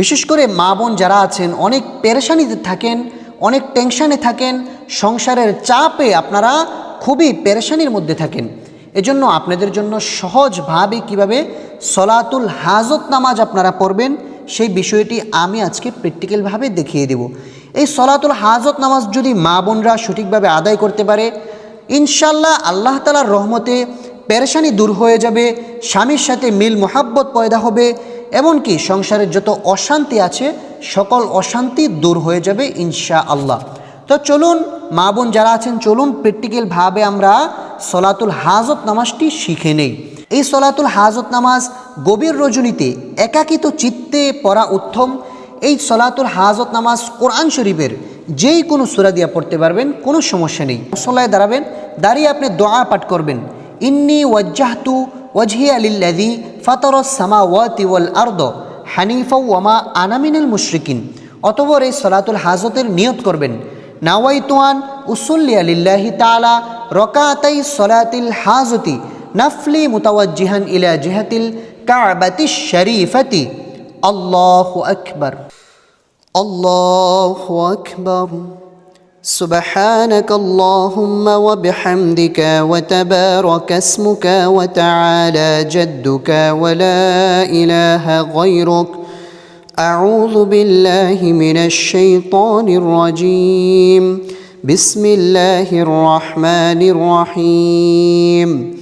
বিশেষ করে মা বোন যারা আছেন, অনেক পেরেশানিতে থাকেন, অনেক টেনশানে থাকেন, সংসারের চাপে আপনারা খুবই পেরেশানির মধ্যে থাকেন। এজন্য আপনাদের জন্য সহজভাবে কীভাবে সলাতুল হাজত নামাজ আপনারা পড়বেন, সেই বিষয়টি আমি আজকে প্র্যাকটিক্যালভাবে দেখিয়ে দেব। এই সলাতুল হাজত নামাজ যদি মা বোনরা সঠিকভাবে আদায় করতে পারে ইনশাল্লাহ আল্লাহ তালার রহমতে পেরেশানি দূর হয়ে যাবে, স্বামীর সাথে মিল মোহাব্বত পয়দা হবে এমনকি সংসারের যত অশান্তি আছে, সকল অশান্তি দূর হয়ে যাবে ইনশা আল্লাহ তো চলুন, মা বোন যারা আছেন, চলুন প্র্যাকটিক্যালভাবে আমরা সলাতুল হাজত নামাজটি শিখে নেই। এই সলাতুল হাজত নামাজ গভীর রজনীতে একাকিত চিত্তে পড়া উত্তম। এই সলাতুল হাজত নামাজ কোরআন শরীফের যেই কোনো সুরা দিয়া পড়তে পারবেন, কোনো সমস্যা নেই। মশলায় দাঁড়াবেন, দাঁড়িয়ে আপনি দোয়া পাঠ করবেন। ইন্নি ওয়াজ্জাহতু ওয়াজহি আলিল্লাদি ফাতর সামা ওয়াল আর্দ হানিফা ওয়ামা আনামিনুল মুশরিকিন। অতবর এই সলাতুল হাজতের নিয়ত করবেন, নাওয়াইতুয়ান উসুল্লি আলিল্লাহি তালা রকাতাই সলাতিল হাজতি নাফলি মুতাওয়াজ্জিহান ইলা জিহাতিল কাবাতি শরীফতি। আল্লাহু আকবার। আল্লাহু আকবার। سبحانك اللهم وبحمدك وتبارك اسمك وتعالى جدك ولا إله غيرك. أعوذ بالله من الشيطان الرجيم. بسم الله الرحمن الرحيم.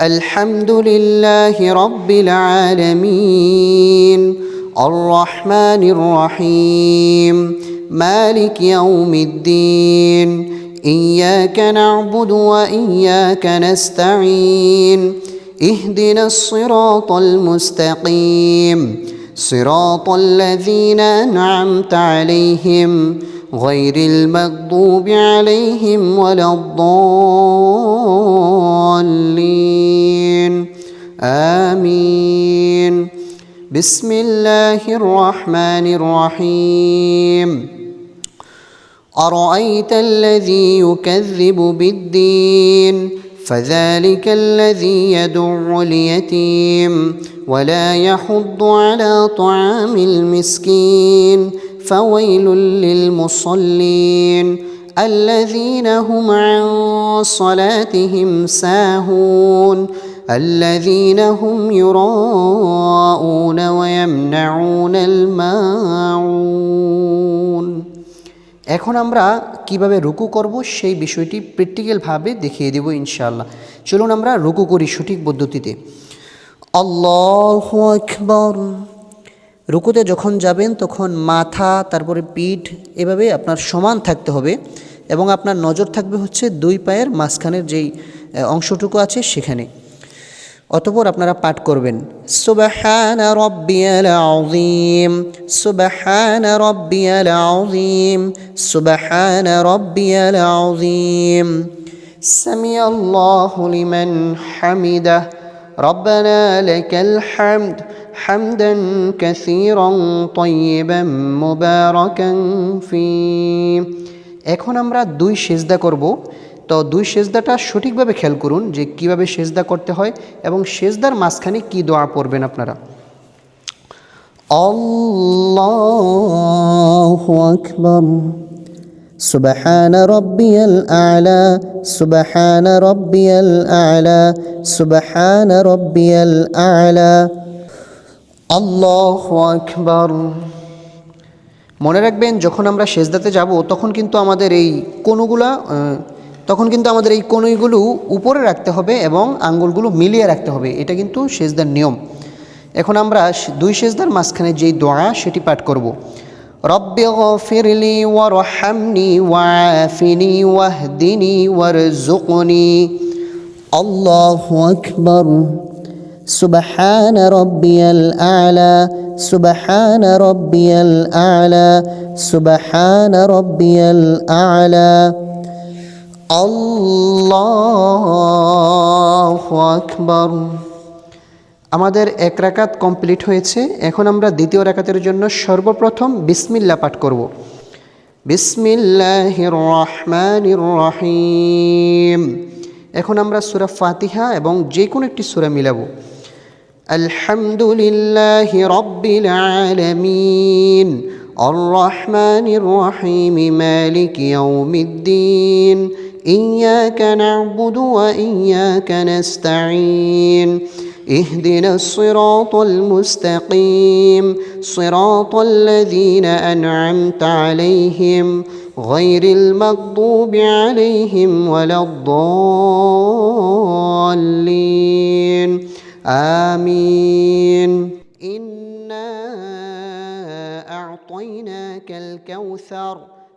الحمد لله رب العالمين. الرحمن الرحيم. مالك يوم الدين. إياك نعبد وإياك نستعين. اهدنا الصراط المستقيم. صراط الذين أنعمت عليهم. غير المغضوب عليهم ولا الضالين. آمين. بسم الله الرحمن الرحيم. أرأيت الذي يكذب بالدين فذلك الذي يدع اليتيم ولا يحض على طعام المسكين فويل للمصلين الذين هم عن صلاتهم ساهون الذين هم يراءون ويمنعون الماعون এখন আমরা কীভাবে রুকু করব সেই বিষয়টি প্র্যাকটিক্যালভাবে দেখিয়ে দেব ইনশাআল্লাহ। চলুন আমরা রুকু করি সঠিক পদ্ধতিতে। আল্লাহ আকবর। রুকুতে যখন যাবেন তখন মাথা, তারপরে পিঠ এভাবে আপনার সমান থাকতে হবে এবং আপনার নজর থাকবে হচ্ছে দুই পায়ের মাঝখানের যেই অংশটুকু আছে সেখানে। অতপর আপনারা পাঠ করবেন সুবহান রব্বিয়াল আযীম সুবহান রব্বিয়াল আযীম সুবহান রব্বিয়াল আযীম سمع الله لمن حمده ربنا لك الحمد حمدا كثيرا طيبا مباركا فيه এখন আমরা দুই সেজদা করব তো দুই সেজদাটা সঠিকভাবে খেয়াল করুন যে কিভাবে সেজদা করতে হয় এবং সেজদার মাঝখানে কি দোয়া পড়বেন আপনারা আল্লাহু আকবার سبحان ربي الأعلى سبحان ربي الأعلى سبحان ربي الأعلى الله أكبر মনে রাখবেন যখন আমরা সেজদাতে যাব তখন কিন্তু আমাদের এই কোনোগুলা আহ, তখন কিন্তু আমাদের এই কনুইগুলো উপরে রাখতে হবে এবং আঙ্গুলগুলো মিলিয়ে রাখতে হবে এটা কিন্তু সেজদার নিয়ম এখন আমরা স- দুই সেজদার মাঝখানে যেই দোয়া সেটি পাঠ করব রব্বে গফিরলি ওয়ারহামনি ওয়াফিনি ওয়াহদিনি ওয়ারজুকনি আল্লাহু আকবার سبحان ربي الأعلى سبحان ربي الأعلى سبحان ربي الأعلى الله أكبر আমাদের এক রাকাত কমপ্লিট হয়েছে এখন আমরা দ্বিতীয় রাকাতের জন্য সর্বপ্রথম বিসমিল্লা পাঠ করব বিসমিল্লাহির রহমানির রহিম এখন আমরা সূরা ফাতিহা এবং যে কোনো একটি সূরা মিলাবো الحمد لله رب العالمين الرحمن الرحيم مالك يوم الدين إياك نعبد وإياك نستعين. اهدنا الصراط المستقيم. صراط الذين أنعمت عليهم. غير المغضوب عليهم ولا الضالين. آمين. إنا أعطيناك الكوثر.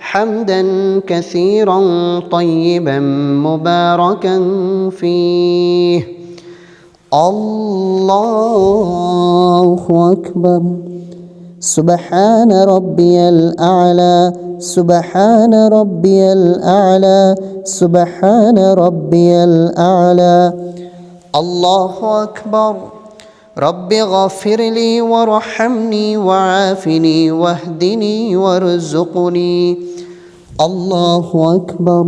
حمدا كثيرا طيبا مباركا فيه. الله أكبر. سبحان ربي الأعلى. سبحان ربي الأعلى. سبحان ربي الأعلى. الله أكبر. رب اغفر لي وارحمني وعافني واهدني وارزقني الله أكبر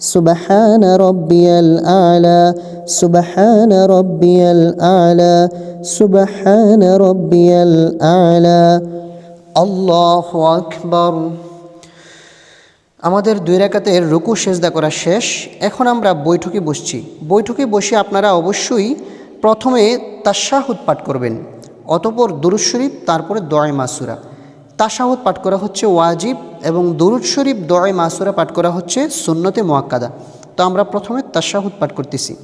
سبحان ربي الأعلى سبحان ربي الأعلى سبحان ربي الأعلى الله أكبر আমাদের দুই রাকাতের রুকু সেজদা করা শেষ এখন আমরা বৈঠকে বসছি বৈঠকে বসে আপনারা অবশ্যই প্রথমে তাশাহুদ পাঠ করবেন অতপর দুরুদ শরীফ তারপরে দয় মাসুরা তাশাহুদ পাঠ করা হচ্ছে ওয়াজিব এবং দুরুদ শরীফ দয় মাসুরা পাঠ করা হচ্ছে সুন্নতে মোয়াক্কাদা তো আমরা প্রথমে তাশাহুদ পাঠ করতেছি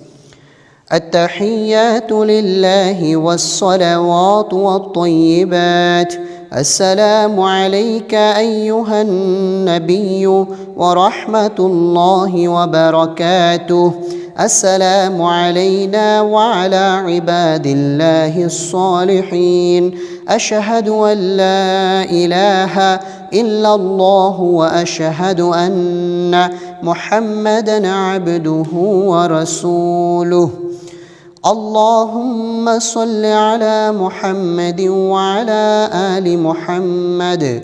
التحيات لله والصلوات والطيبات السلام عليك أيها النبي ورحمة الله وبركاته السلام علينا وعلى عباد الله الصالحين. أشهد أن لا إله إلا الله وأشهد أن محمدا عبده ورسوله. اللهم صل على محمد وعلى آل محمد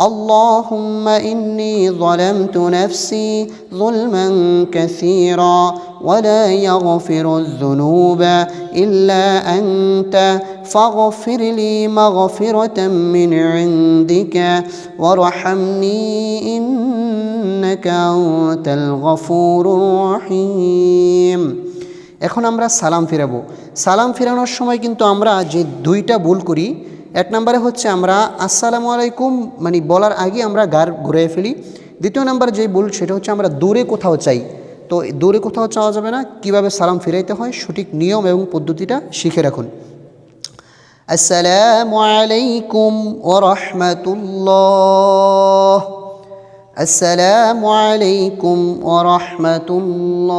اللهم اني ظلمت نفسي ظلما كثيرا ولا يغفر الذنوب الا انت فاغفر لي مغفره من عندك وارحمني انك انت الغفور الرحيم এখন আমরা সালাম ফিরাবো সালাম ফিরানোর সময় কিন্তু আমরা যে দুইটা ভুল করি এক নম্বরে হচ্ছে আমরা আসসালামু আলাইকুম মানে বলার আগে আমরা গার ঘুরে ফেলি। দ্বিতীয় নাম্বার যে ভুল, সেটা হচ্ছে আমরা দূরে কোথাও চাই। তো দূরে কোথাও চাওয়া যাবে না, কীভাবে সালাম ফিরাইতে হয়, সঠিক নিয়ম এবং পদ্ধতিটা শিখে রাখুন। আসসালামু আলাইকুম ওরহমতুল্লাহ আসসালামু আলাইকুম ওরহমতুল্লাহ